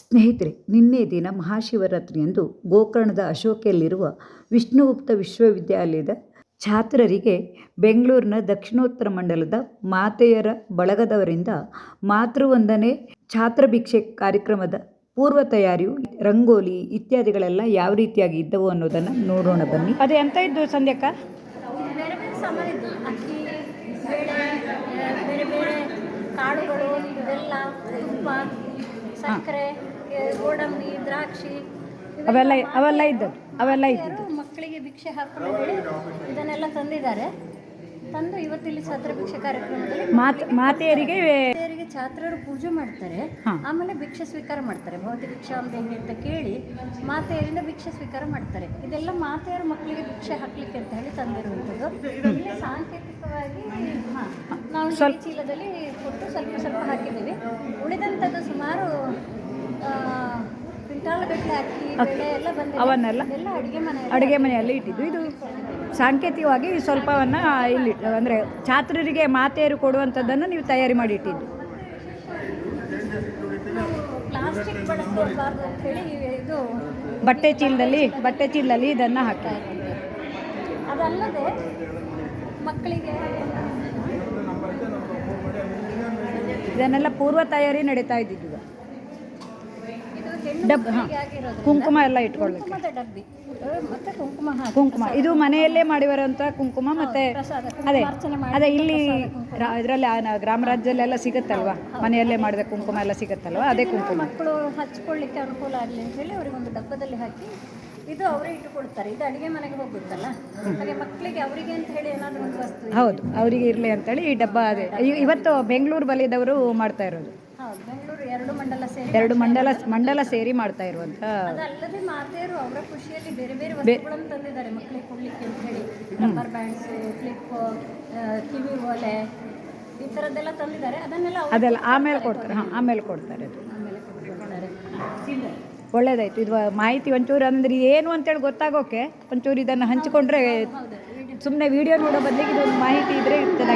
ಸ್ನೇಹಿತರೆ ನಿನ್ನೆ ದಿನ ಮಹಾಶಿವರಾತ್ರಿಯಂದು ಗೋಕರ್ಣದ ಅಶೋಕೆಯಲ್ಲಿರುವ ವಿಷ್ಣುಗುಪ್ತ ವಿಶ್ವವಿದ್ಯಾಲಯದ ಛಾತ್ರರಿಗೆ ಬೆಂಗಳೂರಿನ ದಕ್ಷಿಣೋತ್ತರ ಮಂಡಲದ ಮಾತೆಯರ ಬಳಗದವರಿಂದ ಮಾತೃವಂದನೆ ಛಾತ್ರಭಿಕ್ಷೆ ಕಾರ್ಯಕ್ರಮದ ಪೂರ್ವ ತಯಾರಿಯು ರಂಗೋಲಿ ಇತ್ಯಾದಿಗಳೆಲ್ಲ ಯಾವ ರೀತಿಯಾಗಿ ಇದ್ದವು ಅನ್ನೋದನ್ನು ನೋಡೋಣ ಬನ್ನಿ. ಅದೇ ಎಂತ ಇದ್ದು ಸಂಧ್ಯಕ್ಕ? ಬೇರೆ ಬೇರೆ ಸಾಮಾನು ಅಕ್ಕಿ ಬೇರೆ ಬೇರೆ ಕಾಳುಗಳು ಬೆಲ್ಲ ತುಪ್ಪ ಸಕ್ಕರೆ. ಗೋಡಂಬಿ ದ್ರಾಕ್ಷಿ ಅವೆಲ್ಲ ಅವೆಲ್ಲ ಇದ್ದದ್ದು ಅವೆಲ್ಲ ಇದ್ದದ್ದು. ಮಕ್ಕಳಿಗೆ ಭಿಕ್ಷೆ ಹಾಕೊಂಡು ಇದನ್ನೆಲ್ಲ ತಂದಿದ್ದಾರೆ. ತಂದು ಇವತ್ತಿಲ್ಲಿ ಛಾತ್ರ ಭಿಕ್ಷೆ ಕಾರ್ಯಕ್ರಮದಲ್ಲಿ ಮಾತ್ ಮಾತೆಯರಿಗೆ ಮಾತೆಯರಿಗೆ ಛಾತ್ರರು ಪೂಜೆ ಮಾಡ್ತಾರೆ. ಆಮೇಲೆ ಭಿಕ್ಷೆ ಸ್ವೀಕಾರ ಮಾಡ್ತಾರೆ. ಭೌತಿ ಭಿಕ್ಷಾ ಹೇಗೆ ಅಂತ ಕೇಳಿ ಮಾತೆಯರಿಂದ ಭಿಕ್ಷೆ ಸ್ವೀಕಾರ ಮಾಡ್ತಾರೆ. ಇದೆಲ್ಲ ಮಾತೆಯರು ಮಕ್ಕಳಿಗೆ ಭಿಕ್ಷೆ ಹಾಕ್ಲಿಕ್ಕೆ ಅಂತ ಹೇಳಿ ತಂದಿರುವಂಥದ್ದು. ಇಲ್ಲಿ ಸಾಂಕೇತಿಕವಾಗಿ ನಾವು ಚೀಲದಲ್ಲಿ ಕೊಟ್ಟು ಸ್ವಲ್ಪ ಸ್ವಲ್ಪ ಹಾಕಿದ್ದೀವಿ. ಉಳಿದಂಥದ್ದು ಸುಮಾರು ಅವನ್ನೆಲ್ಲ ಅಡುಗೆ ಮನೆ ಮನೆಯಲ್ಲಿ ಇಟ್ಟಿದ್ದು. ಇದು ಸಾಂಕೇತಿಕವಾಗಿ ಸ್ವಲ್ಪವನ್ನು ಇಲ್ಲಿ ಅಂದರೆ ಛಾತ್ರರಿಗೆ ಮಾತೆಯರು ಕೊಡುವಂಥದ್ದನ್ನು ನೀವು ತಯಾರಿ ಮಾಡಿ ಇಟ್ಟಿದ್ದು. ಬಟ್ಟೆ ಚೀಲದಲ್ಲಿ ಬಟ್ಟೆ ಚೀಲದಲ್ಲಿ ಇದನ್ನು ಹಾಕಿ. ಅದಲ್ಲದೆ ಮಕ್ಕಳಿಗೆ ಇದನ್ನೆಲ್ಲ ಪೂರ್ವ ತಯಾರಿ ನಡೀತಾ ಇದ್ದಿದ್ದು. ಡಬ್ ಹಾಂ. ಕುಂಕುಮ ಎಲ್ಲ ಇಟ್ಕೊಳ್ಬೇಕು. ಕುಂಕುಮದ ಡಬ್ಬಿ. ಮತ್ತೆ ಕುಂಕುಮ ಕುಂಕುಮ. ಇದು ಮನೆಯಲ್ಲೇ ಮಾಡಿರುವಂಥ ಕುಂಕುಮ ಮತ್ತೆ ಅದೇ ಅದೇ ಇಲ್ಲಿ ಇದರಲ್ಲಿ ಗ್ರಾಮ ರಾಜ್ಯದಲ್ಲೆಲ್ಲ ಸಿಗುತ್ತಲ್ವಾ? ಮನೆಯಲ್ಲೇ ಮಾಡಿದ ಕುಂಕುಮ ಎಲ್ಲ ಸಿಗುತ್ತಲ್ವಾ? ಅದೇ ಕುಂಕುಮ. ಮಕ್ಕಳು ಹಚ್ಕೊಳ್ಳಿಕ್ಕೆ ಅನುಕೂಲ ಆಗಲಿ ಅಂತ ಹೇಳಿ ಅವ್ರಿಗೆ ಒಂದು ಡಬ್ಬದಲ್ಲಿ ಹಾಕಿ ಇದು ಅವರೇ ಇಟ್ಟುಕೊಳ್ತಾರೆ ಇದು ಅಡುಗೆ ಮನೆಗೆ ಹೋಗುತ್ತಲ್ಲ ಹಾಗೆ ಮಕ್ಕಳಿಗೆ ಅವರಿಗೆ ಅಂತ ಹೇಳಿ ಏನಾದರೂ ಒಂದು ವಸ್ತು ಹೌದು ಅವರಿಗೆ ಇರಲಿ ಅಂತೇಳಿ ಈ ಡಬ್ಬ ಅದೇ. ಇವತ್ತು ಬೆಂಗಳೂರು ಬಲಿದವರು ಮಾಡ್ತಾ ಇರೋದು. ಬೆಂಗಳೂರು ಎರಡು ಮಂಡಲ ಸೇರಿ ಎರಡು ಮಂಡಲ ಮಂಡಲ ಸೇರಿ ಮಾಡ್ತಾ ಇರುವಂತ ಅದಲ್ಲದೆ ಮಾತೆಯರು ಅವರ ಖುಷಿಯಲ್ಲಿ ಬೇರೆ ಬೇರೆ ವಸ್ತುಗಳನ್ನು ತಂದಿದ್ದಾರೆ. ಮಕ್ಕಳಿಗೆ ಕೊಡ್ಲಿಕ್ಕೆ ಅಂತ ಹೇಳಿ. ರಬ್ಬರ್ ಬ್ಯಾಂಡ್ಸು ಕ್ಲಿಪ್ ಕಿವಿ ಓಲೆ ಈ ಥರದ್ದೆಲ್ಲ ತಂದಿದ್ದಾರೆ. ಅದನ್ನೆಲ್ಲ ಅವರು ಅದೆಲ್ಲ ಆಮೇಲೆ ಕೊಡ್ತಾರೆ. ಹಾಂ ಆಮೇಲೆ ಕೊಡ್ತಾರೆ ಅದು. ಆಮೇಲೆ ಕೊಡ್ತಾರೆ. ಒಳ್ಳೇದಾಯ್ತು. ಇದು ಮಾಹಿತಿ ಒಂಚೂರು ಅಂದ್ರೆ ಏನು ಅಂತೇಳಿ ಗೊತ್ತಾಗೋಕೆ ಒಂಚೂರು ಇದನ್ನ ಹಂಚಿಕೊಂಡ್ರೆ ಸುಮ್ಮನೆ ವಿಡಿಯೋ ನೋಡೋ ಬದಲಿಗೆ ಇದೊಂದು ಮಾಹಿತಿ ಇದ್ರೆ ಚೆನ್ನಾಗಿರುತ್ತೆ